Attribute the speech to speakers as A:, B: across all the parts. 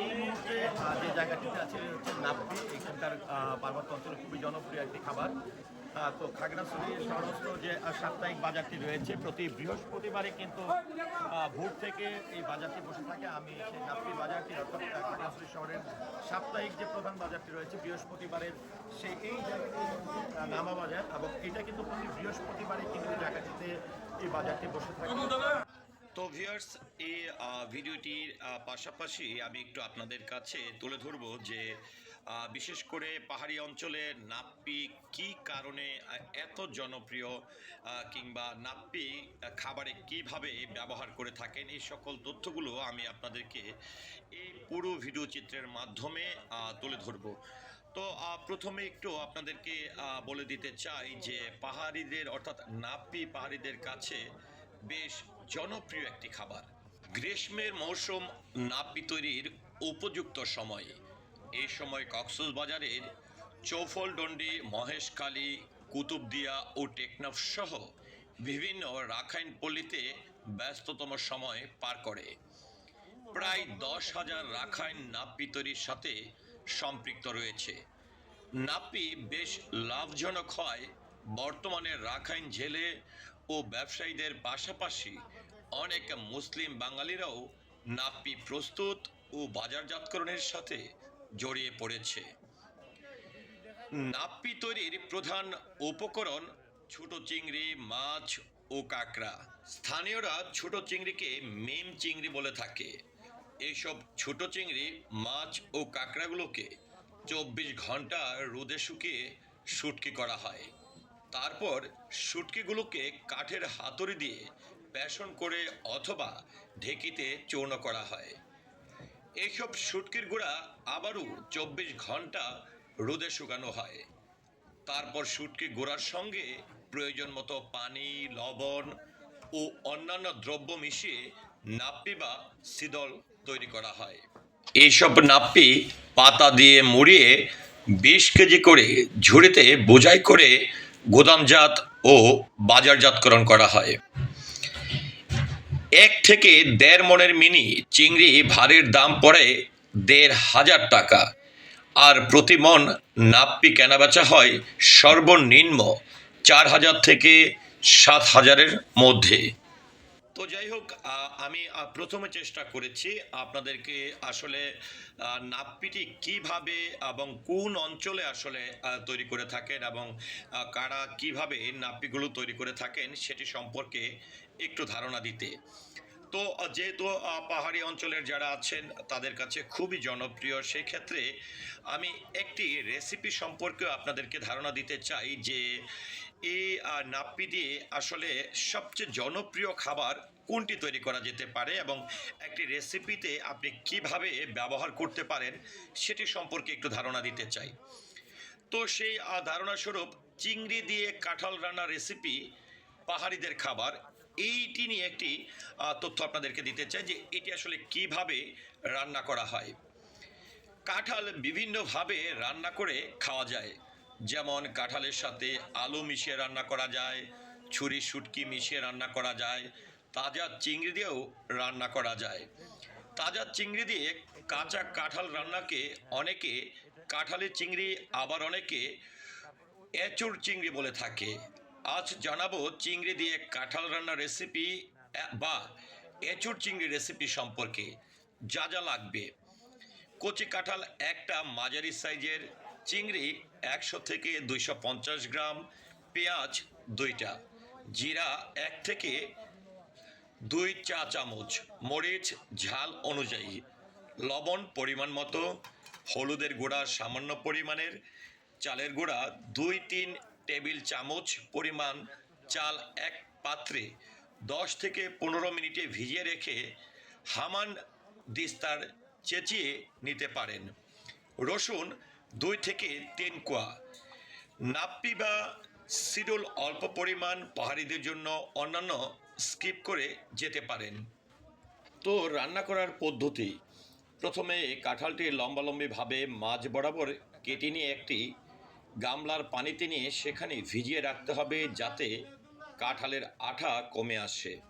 A: এই মুহূর্তে যে জায়গাটিতে আছে হচ্ছে নাপ্পি এখানকার পার্বত্য অঞ্চলে খুবই জনপ্রিয় একটি খাবার তো খাগড়াছড়ির সমস্ত যে সাপ্তাহিক বাজারটি রয়েছে প্রতি বৃহস্পতিবারে কিন্তু ভোর থেকে এই বাজারটি বসে থাকে আমি সেই নাপ্পি বাজারটি অর্থাৎ খাগড়াছড়ি শহরের সাপ্তাহিক যে প্রধান বাজারটি রয়েছে বৃহস্পতিবারের সেই এই জায়গাটি নামা বাজার এবং এটা কিন্তু প্রতি বৃহস্পতিবারে কিন্তু জায়গাটিতে এই বাজারটি বসে থাকে।
B: তো ভিউয়ার্স এই ভিডিওটির পাশাপাশি আমি একটু আপনাদের কাছে তুলে ধরব যে বিশেষ করে পাহাড়ি অঞ্চলে নাপ্পি কি কারণে এত জনপ্রিয় কিংবা নাপ্পি খাবারে কীভাবে ব্যবহার করে থাকেন, এই সকল তথ্যগুলো আমি আপনাদেরকে এই পুরো ভিডিও চিত্রের মাধ্যমে তুলে ধরব। তো প্রথমে একটু আপনাদেরকে বলে দিতে চাই যে পাহাড়িদের, অর্থাৎ নাপ্পি পাহাড়িদের কাছে বেশ জনপ্রিয় একটি খাবার। গ্রীষ্মের মৌসুম নাপ্পি তৈরির উপযুক্ত সময়। এই সময় কক্সবাজারের চৌফলডন্ডি মহেশখালী কুতুবদিয়া ও টেকনাফ সহ বিভিন্ন রাখাইন পল্লীতে ব্যস্ততম সময় পার করে। প্রায় দশ হাজার রাখাইন নাপ্পি তৈরির সাথে সম্পৃক্ত রয়েছে। নাপ্পি বেশ লাভজনক হয় বর্তমানে রাখাইন জেলে ও ব্যবসায়ীদের পাশাপাশি অনেক মুসলিম বাঙালিরাও নাপ্পি প্রস্তুত ও বাজারজাতকরণের সাথে জড়িয়ে পড়েছে। নাপ্পি তৈরির প্রধান উপকরণ ছোট চিংড়ি, মাছ ও কাঁকড়া। স্থানীয়রা ছোট চিংড়িকে মেম চিংড়ি বলে থাকে। এইসব ছোট চিংড়ি, মাছ ও কাঁকড়াগুলোকে চব্বিশ ঘণ্টা রোদে শুকিয়ে শুটকি করা হয়। তারপর শুটকিগুলোকে কাঠের হাতুড়ি দিয়ে পেষণ করে অথবা ঢেকিতে চূর্ণ করা হয়। এইসব শুটকির গুঁড়া আবারও চব্বিশ ঘণ্টা রোদে শুকানো হয়। তারপর শুটকি গুঁড়ার সঙ্গে প্রয়োজন মতো পানি, লবণ ও অন্যান্য দ্রব্য মিশিয়ে নাপ্পি বা শীতল তৈরি করা হয়। এইসব নাপ্পি পাতা দিয়ে মুড়িয়ে বিশ কেজি করে ঝুড়িতে বোঝাই করে গোদামজাত ও বাজারজাতকরণ করা হয়। এক থেকে দেড় মনের মিনি চিংড়ি ভারের দাম পড়ে দেড় হাজার টাকা, আর প্রতি মন নাপ্পি কেনাবেচা হয় সর্বনিম্ন চার হাজার থেকে সাত হাজারের মধ্যে। তো যাই হোক আমি প্রথমে চেষ্টা করেছি আপনাদেরকে আসলে নাপিটি কীভাবে এবং কোন অঞ্চলে আসলে তৈরি করে থাকেন এবং কারা কীভাবে নাপ্পিগুলো তৈরি করে থাকেন সেটি সম্পর্কে একটু ধারণা দিতে। তো যেহেতু পাহাড়ি অঞ্চলের যারা আছেন, তাদের কাছে খুবই জনপ্রিয় সেই ক্ষেত্রে আমি একটি রেসিপি সম্পর্কে আপনাদেরকে ধারণা দিতে চাই যে এই নাপ্পি দিয়ে আসলে সবচেয়ে জনপ্রিয় খাবার কোনটি তৈরি করা যেতে পারে এবং একটি রেসিপিতে আপনি কীভাবে ব্যবহার করতে পারেন, সেটি সম্পর্কে একটু ধারণা দিতে চাই। তো সেই ধারণাস্বরূপ চিংড়ি দিয়ে কাঁঠাল রান্না রেসিপি পাহাড়িদের খাবার এইটি নিয়ে একটি তথ্য আপনাদেরকে দিতে চাই যে এটি আসলে কীভাবে রান্না করা হয়। কাঁঠাল বিভিন্নভাবে রান্না করে খাওয়া যায়। যেমন কাঁঠালের সাথে আলু মিশিয়ে রান্না করা যায়, ছুরি, শুটকি মিশিয়ে রান্না করা যায়, তাজা চিংড়ি দিয়েও রান্না করা যায়। তাজা চিংড়ি দিয়ে কাঁচা কাঁঠাল রান্নাকে অনেকে কাঁঠালের চিংড়ি, আবার অনেকে এঁচুর চিংড়ি বলে থাকে। আজ জানাব চিংড়ি দিয়ে কাঁঠাল রান্নার রেসিপি বা এঁচুর চিংড়ি রেসিপি সম্পর্কে। যা যা লাগবে। কচি কাঁঠাল একটা মাঝারি সাইজের, চিংড়ি একশো থেকে দুইশো পঞ্চাশ গ্রাম, পেঁয়াজ দুইটা, জিরা এক থেকে দুই চা চামচ, মরিচ ঝাল অনুযায়ী, লবণ পরিমাণ মতো, হলুদের গুঁড়া সামান্য পরিমাণের, চালের গুঁড়া দুই তিন টেবিল, চামচ, পরিমাণ, চাল এক পাত্রে দশ থেকে পনেরো মিনিটে ভিজিয়ে রেখে হামান দিস্তার চেঁচিয়ে নিতে পারেন। রসুন দুই থেকে তিন কোয়া। নাপ্পি বা সিডল অল্প পরিমাণ পাহাড়িদের জন্য অন্যান্য স্কিপ করে যেতে পারেন। তো রান্না করার পদ্ধতি। প্রথমে কাঁঠালটি লম্বালম্বিভাবে মাঝ বরাবর কেটে নিয়ে একটি গামলার পানিতে নিয়ে সেখানে ভিজিয়ে রাখতে হবে যাতে কাঁঠালের আঠা কমে আসে।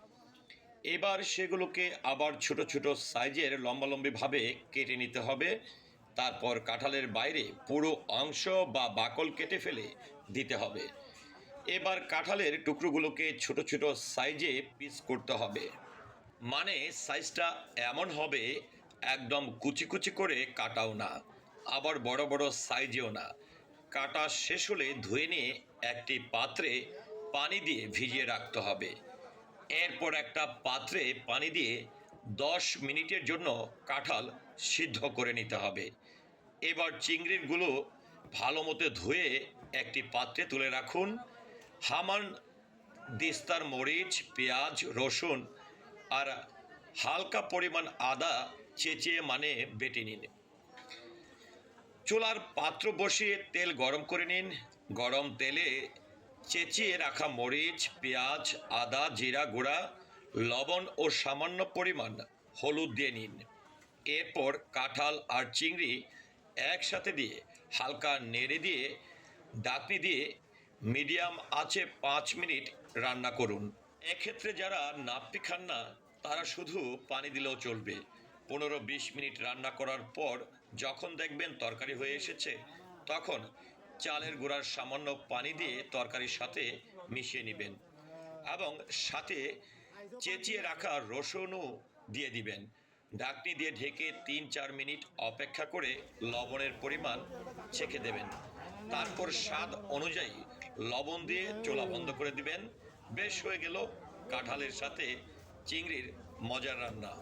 B: এবার সেগুলোকে আবার ছোট ছোট সাইজের লম্বালম্বিভাবে কেটে নিতে হবে। তারপর কাঁঠালের বাইরে পুরো অংশ বা বাকল কেটে ফেলে দিতে হবে। এবার কাঁঠালের টুকরোগুলোকে ছোট ছোট সাইজে পিস করতে হবে। মানে সাইজটা এমন হবে, একদম কুচি কুচি করে কাটাও না। আবার বড় বড় সাইজেও না। কাটা শেষ হলে ধুয়ে নিয়ে একটি পাত্রে পানি দিয়ে ভিজিয়ে রাখতে হবে। এরপর একটা পাত্রে পানি দিয়ে দশ মিনিটের জন্য কাঁঠাল সিদ্ধ করে নিতে হবে। এবার চিংড়িরগুলো ভালো মতো ধুয়ে একটি পাত্রে তুলে রাখুন। হামান, দিস্তার মরিচ, পেঁয়াজ, রসুন আর হালকা পরিমাণ আদা চেঁচিয়ে মানে বেটে নিন। চুলার পাত্র বসিয়ে তেল গরম করে নিন। গরম তেলে চেঁচিয়ে রাখা মরিচ, পেঁয়াজ, আদা, জিরা গুঁড়া, লবণ ও সামান্য পরিমাণ হলুদ দিয়ে নিন। এরপর কাঁঠাল আর চিংড়ি একসাথে দিয়ে হালকা নেড়ে দিয়ে, ডাকনি দিয়ে মিডিয়াম আঁচে পাঁচ মিনিট রান্না করুন। এক্ষেত্রে যারা নাপ্পি খান না, তারা শুধু পানি দিলেও চলবে। পনেরো বিশ মিনিট রান্না করার পর যখন দেখবেন তরকারি হয়ে এসেছে, তখন চালের গুঁড়ার সামান্য পানি দিয়ে তরকারির সাথে মিশিয়ে নেবেন এবং সাথে চেঁচিয়ে রাখা রসুনও দিয়ে দিবেন। ঢাকনি দিয়ে ঢেকে তিন চার মিনিট অপেক্ষা করে লবণের পরিমাণ ছেঁকে দেবেন। তারপর স্বাদ অনুযায়ী লবণ দিয়ে চোলা বন্ধ করে দিবেন। বেশ হয়ে গেল কাঁঠালের সাথে চিংড়ির মজার রান্না।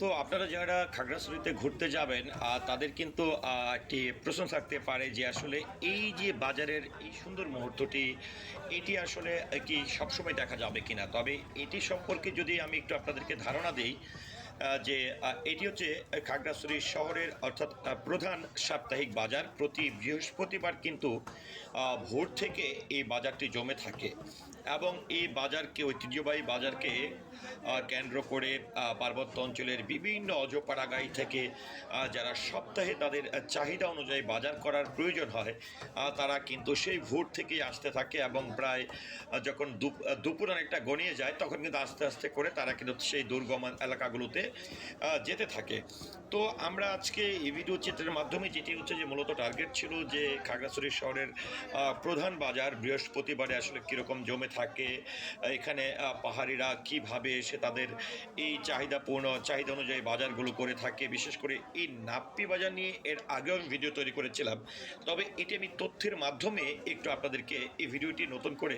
B: তো আপনারা যারা খাগড়াছড়িতে ঘুরতে যাবেন তাদের কিন্তু একটি প্রশ্ন থাকতে পারে যে আসলে এই যে বাজারের এই সুন্দর মুহূর্তটি, এটি আসলে কি সবসময় দেখা যাবে কিনা? তবে এটি সম্পর্কে যদি আমি একটু আপনাদেরকে ধারণা দিই যে এটি হচ্ছে খাগড়াছড়ি শহরের অর্থাৎ প্রধান সাপ্তাহিক বাজার। প্রতি বৃহস্পতিবার কিন্তু ভোর থেকে এই বাজারটি জমে থাকে এবং এই বাজারকে, ঐতিহ্যবাহী বাজারকে কেন্দ্র করে পার্বত্য অঞ্চলের বিভিন্ন অজপাড়াগাই থেকে যারা সপ্তাহে তাদের চাহিদা অনুযায়ী বাজার করার প্রয়োজন হয় তারা কিন্তু সেই ভোর থেকেই আসতে থাকে এবং প্রায় যখন দুপুর অনেকটা গনিয়ে যায়, তখন কিন্তু আস্তে আস্তে করে তারা কিন্তু সেই দুর্গম এলাকাগুলোতে যেতে থাকে। তো আমরা আজকে এই ভিডিও চিত্রের মাধ্যমে যেটি হচ্ছে যে মূলত টার্গেট ছিল যে খাগড়াছড়ি শহরের প্রধান বাজার বৃহস্পতিবারে আসলে কীরকম জমে থাকে, এখানে পাহাড়িরা কীভাবে এসে তাদের এই চাহিদা পূর্ণ চাহিদা অনুযায়ী বাজারগুলো করে থাকে। বিশেষ করে এই নাপ্পি বাজার নিয়ে এর আগেও আমি ভিডিও তৈরি করেছিলাম। তবে এটি আমি তথ্যের মাধ্যমে একটু আপনাদেরকে এই ভিডিওটি নতুন করে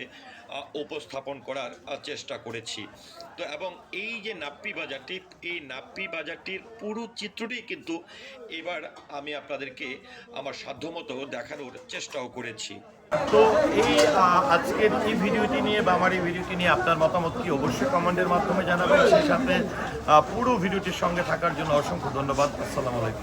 B: উপস্থাপন করার চেষ্টা করেছি। তো এবং এই যে নাপ্পি বাজারটি, এই নাপ্পি বাজারটির পুরো চিত্রটি কিন্তু এবার আমি আপনাদেরকে আমার সাধ্যমতো দেখানোর চেষ্টাও করেছি।
A: তো এই আজকের এই ভিডিওটি নিয়ে বা আমার এই ভিডিওটি নিয়ে আপনার মতামত কি? অবশ্যই কমেন্টের মাধ্যমে জানাবেন। সেই সাথে পুরো ভিডিওটির সঙ্গে থাকার জন্য অসংখ্য ধন্যবাদ। আসসালামু আলাইকুম।